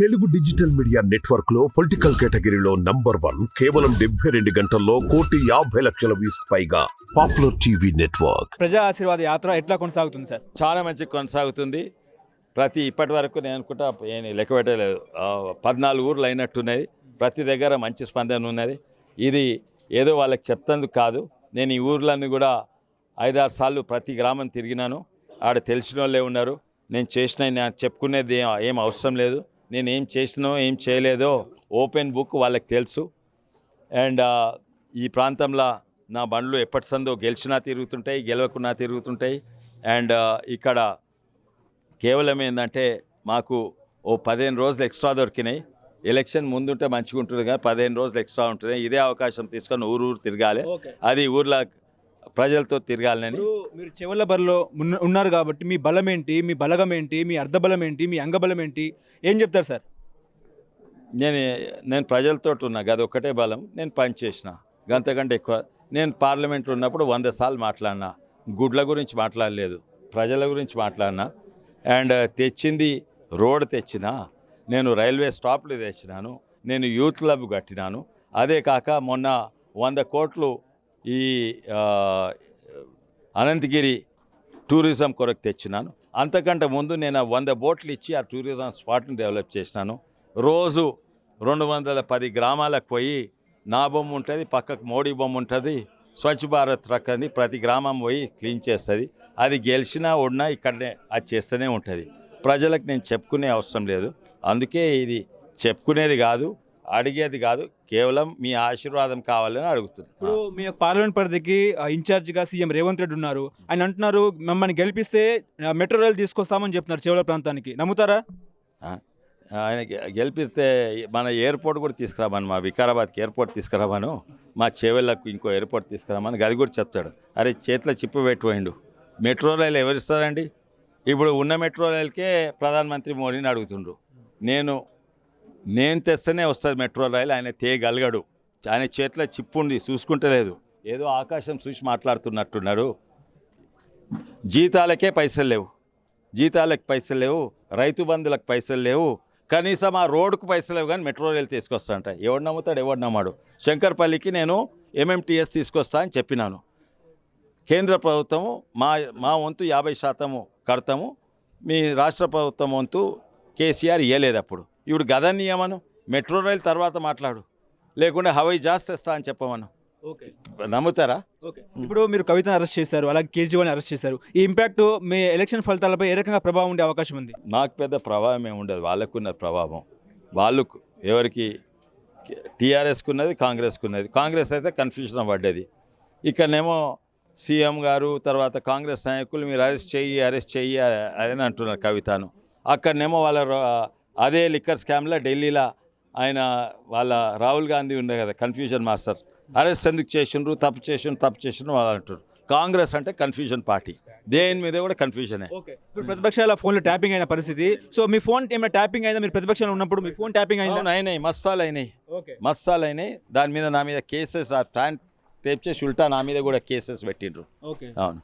Telugu digital media నెట్వర్క్లో political కేటగిరీలో number one కేవలం డెబ్బై రెండు గంటల్లో కోటి యాభై లక్షల వ్యూస్ పైగా పాపులర్ టీవీ నెట్వర్క్. ప్రజా ఆశీర్వాద యాత్ర ఎట్లా కొనసాగుతుంది సార్? చాలా మంచి కొనసాగుతుంది. ప్రతి ఇప్పటి వరకు నేను అనుకుంటా ఏం లెక్క పెట్టలేదు. పద్నాలుగు ఊర్లు అయినట్టున్నది ప్రతి దగ్గర మంచి స్పందన ఉన్నది. ఇది ఏదో వాళ్ళకి చెప్తందుకు కాదు. నేను ఈ ఊర్లన్నీ కూడా ఐదారు సార్లు ప్రతి గ్రామం తిరిగినాను. ఆడ తెలిసిన వాళ్ళే ఉన్నారు. నేను చేసిన చెప్పుకునేది ఏం ఏం అవసరం లేదు. నేను ఏం చేసినో ఏం చేయలేదో ఓపెన్ బుక్ వాళ్ళకి తెలుసు. అండ్ ఈ ప్రాంతంలో నా బండ్లు ఎప్పటి సందో గెలిచినా తిరుగుతుంటాయి గెలవకున్నా తిరుగుతుంటాయి. అండ్ ఇక్కడ కేవలం ఏంటంటే మాకు ఓ పదిహేను రోజులు ఎక్స్ట్రా దొరికినాయి. ఎలక్షన్ ముందుంటే మంచిగా ఉంటుంది కానీ పదిహేను రోజులు ఎక్స్ట్రా ఉంటుంది ఇదే అవకాశం తీసుకొని ఊరు ఊరు తిరగాలి అది ఊర్లో ప్రజలతో తిరగాలని. మీరు చెవుల బరిలో ఉన్న- ఉన్నారు కాబట్టి మీ బలం ఏంటి మీ బలగం ఏంటి మీ అర్ధబలం ఏంటి మీ అంగబలం ఏంటి ఏం చెప్తారు సార్? నేను నేను ప్రజలతో ఉన్నా గది ఒక్కటే బలం నేను పని చేసిన. గంతకంటే ఎక్కువ నేను పార్లమెంట్లో ఉన్నప్పుడు వంద సార్లు మాట్లాడినా. గుడ్ల గురించి మాట్లాడలేదు ప్రజల గురించి మాట్లాడినా. అండ్ తెచ్చింది రోడ్ తెచ్చినా. నేను రైల్వే స్టాప్లు తెచ్చినాను. నేను యూత్ క్లబ్ కట్టినాను. అదే కాక మొన్న వంద కోట్లు ఈ అనంతగిరి టూరిజం కొరకు తెచ్చినాను. అంతకంటే ముందు నేను ఆ వంద బోట్లు ఇచ్చి ఆ టూరిజం స్పాట్ని డెవలప్ చేసినాను. రోజు రెండు వందల పది గ్రామాలకు పోయి నా బొమ్మ ఉంటుంది పక్కకు మోడీ బొమ్మ ఉంటుంది స్వచ్ఛ భారత్ ట్రక్ అని ప్రతి గ్రామం పోయి క్లీన్ చేస్తుంది. అది గెలిచినా ఓడినా ఇక్కడనే అది చేస్తూనే ఉంటుంది. ప్రజలకు నేను చెప్పుకునే అవసరం లేదు. అందుకే ఇది చెప్పుకునేది కాదు అడిగేది కాదు కేవలం మీ ఆశీర్వాదం కావాలని ఇప్పుడు అడుగుతుంది మీ యొక్క పార్లమెంట్ పరిధికి ఇన్ఛార్జిగా సీఎం రేవంత్ రెడ్డి ఉన్నారు. ఆయన అంటున్నారు మమ్మల్ని గెలిపిస్తే మెట్రో రైలు తీసుకొస్తామని చెప్తున్నారు చెవుల ప్రాంతానికి. నమ్ముతారా? ఆయన గెలిపిస్తే మన ఎయిర్పోర్ట్ కూడా తీసుకురామని మా వికారాబాద్కి ఎయిర్పోర్ట్ తీసుకురామను మా చేవెళ్ళకు ఇంకో ఎయిర్పోర్ట్ తీసుకురామని అది కూడా చెప్తాడు. అరే చేతిలో చిప్పు పెట్టిపోయిండు మెట్రో రైలు ఎవరిస్తారండి? ఇప్పుడు ఉన్న మెట్రో రైలుకే ప్రధానమంత్రి మోడీని అడుగుతుండ్రు. నేను నేను తెస్తేనే వస్తుంది మెట్రో రైలు. ఆయన తేయగలగడు ఆయన చేతిలో చిప్పు ఉంది చూసుకుంటలేదు ఏదో ఆకాశం చూసి మాట్లాడుతున్నట్టున్నారు. జీతాలకే పైసలు లేవు. జీతాలకు పైసలు లేవు రైతు బంధులకు పైసలు లేవు. కనీసం ఆ రోడ్డుకు పైసలు లేవు కానీ మెట్రో రైలు తీసుకొస్తాంట ఎవడు నమ్ముతాడు ఎవడు నమ్మాడు. శంకర్పల్లికి నేను ఎంఎంటీఎస్ తీసుకొస్తా అని చెప్పినాను. కేంద్ర ప్రభుత్వము మా మా వంతు యాభై శాతము కడతాము. మీ రాష్ట్ర ప్రభుత్వం వంతు కేసీఆర్ ఇవ్వలేదు అప్పుడు. ఇప్పుడు గద నియమను మెట్రో రైలు తర్వాత మాట్లాడు. లేకుంటే హవై జాస్ తెస్తా అని చెప్పమను. ఓకే. నమ్ముతారా? ఓకే. ఇప్పుడు మీరు కవితను అరెస్ట్ చేశారు అలాగే కేజ్రీవాల్ని అరెస్ట్ చేశారు. ఈ ఇంపాక్ట్ మీ ఎలక్షన్ ఫలితాలపై ఏ రకంగా ప్రభావం ఉండే అవకాశం ఉంది? నాకు పెద్ద ప్రభావం ఏమి ఉండదు వాళ్ళకున్న ప్రభావం. వాళ్ళు ఎవరికి టీఆర్ఎస్కి ఉన్నది కాంగ్రెస్కి ఉన్నది కాంగ్రెస్ అయితే కన్ఫ్యూజన్ పడ్డది. ఇక్కడనేమో సీఎం గారు తర్వాత కాంగ్రెస్ నాయకులు మీరు అరెస్ట్ చెయ్యి అరెస్ట్ చెయ్యి అని అంటున్నారు కవితను. అక్కడనేమో వాళ్ళ అదే లిక్కర్ స్కామ్లో ఢిల్లీలో ఆయన వాళ్ళ రాహుల్ గాంధీ ఉండే కదా కన్ఫ్యూజన్ మాస్టర్ అరెస్ట్ ఎందుకు చేసిండ్రు? తప్పు చేసిండ్రు? తప్పు చేసిండ్రు? వాళ్ళు అంటారు కాంగ్రెస్ అంటే కన్ఫ్యూజన్ పార్టీ దేని మీద కూడా కన్ఫ్యూజనే ఓకే. ఇప్పుడు ప్రతిపక్షాల ఫోన్లో ట్యాపింగ్ అయిన పరిస్థితి. సో మీ ఫోన్ ఏమైనా ట్యాపింగ్ అయిందా? మీరు ప్రతిపక్షంలో ఉన్నప్పుడు మీ ఫోన్ ట్యాపింగ్ అయిందా? అవును అయినాయి. మస్తాలు అయినాయి. మస్తాలు అయినాయి. దాని మీద నా మీద కేసెస్ ఆ స్టాండ్ టేప్ చేసి ఉల్టా నా మీద కూడా కేసెస్ పెట్టిండ్రు. ఓకే. అవును.